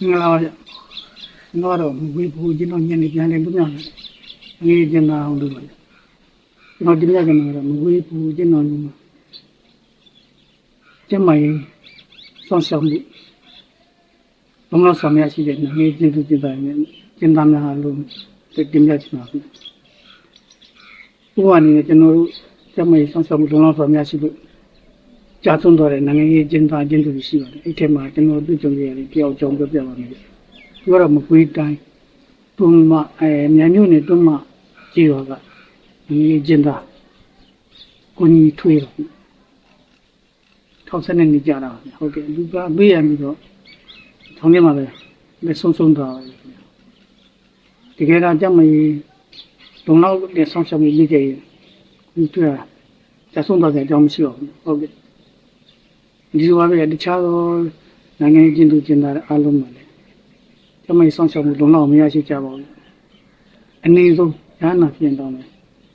မင်္ဂလာပါဗျကျွန်တော်ကတော့မဝေးဘူးကျွန်တော်ညနေပြန်လည်ပြပြန်တယ်ငေးကျင်တာအောင်လို့ပါဗျကျွန်တော်ဒီနေ့ကတော့မဝေးဘူးကျွန်တော်ညီမကျမကြီးဆောင်းရှောင်းမှုဘုံလို့ဆောင်ရရှိတဲ့ငေးကျင်သူကျင်တာနဲ့ကျင်သားများလို့တင်ပြချင်ပါဘူးဘုရားအနေနဲ့ကျွန်တော်တို့ကျမကြီးဆောင်းရှောင်းမှုဘုံလို့ဆောင်ရရှိဖို့ ကြာဆုံးတော့တဲ့နိုင်ငံရေးကျင်းသားကျင်းသူရှိပါတယ်အဲ့ထက်မှာကျွန်တော်တို့ကြုံရတယ်တယောက်ကြောင်းပြောပြပါမယ်သူကတော့မကွေးတိုင်းတွန်းမအဲမြန်မြို့နယ်တွန်းမကြီးရောကနိုင်ငံရေးကျင်းသားကိုကြီးထွေးတော့ထောက်ဆက်နေနေကြတာပါဟုတ်ကဲ့လူကဘေးရပြီးတော့ထောင်းထဲမှာပဲလက်ဆုံးဆုံးသွားပါတကယ်တော့ကြမကြီးလုံလောက်လက်ဆောင်ရှောက်ပြီးလိခဲ့ရင်ဒီတွေ့ကြာဆုံးသွားတဲ့အကြောင်းမရှိတော့ဘူးဟုတ်ကဲ့ ဒီလိုပါပဲတခြားသောနိုင်ငံရေးကျင်းသူကျင်းသားအားလုံးပါလေကျမကြီးဆောင်ရှောက်မှုလုံလောက်မရရှိကြပါဘူးအနည်းဆုံးရဟနာပြင်တော့မယ်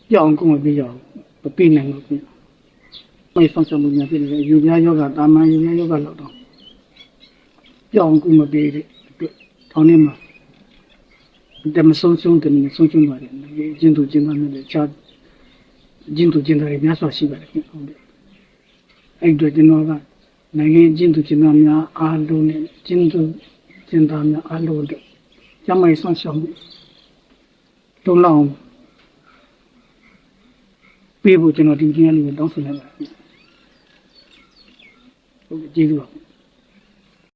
ပြောင်းကုန်မပြရအောင်မပြနိုင်ဘူးပြင်မကြီးဆောင်ရှောက်မှုများဖြစ်နေတယ်ယူပြားယောဂတာမန်ယူပြားယောဂလောက်တော့ပြောင်းကုန်မပြတဲ့အတွက်ထောင်းနေမှာတမဆုံးရှုံးတယ်မဆုံးရှုံးပါတယ်ကျင်းသူကျင်းသားများလည်းခြားကျင်းသူကျင်းသားတွေများစွာရှိပါတယ်ဟုတ်တယ်အဲ့အတော့ကျွန်တော်က နိုင်ငံကျင်းသူကျင်းသားများအားလုံးနဲ့ကျင်းသူကျင်းသားများအားလုံးတို့ကျမရေးဆောင်ရှောက်မှုတုံးလောင်းပြေဖို့ကျွန်တော်ဒီနေ့လေးတောင်းဆိုနေပါတယ်ဟုတ်ကဲ့ကျေးဇူးပါ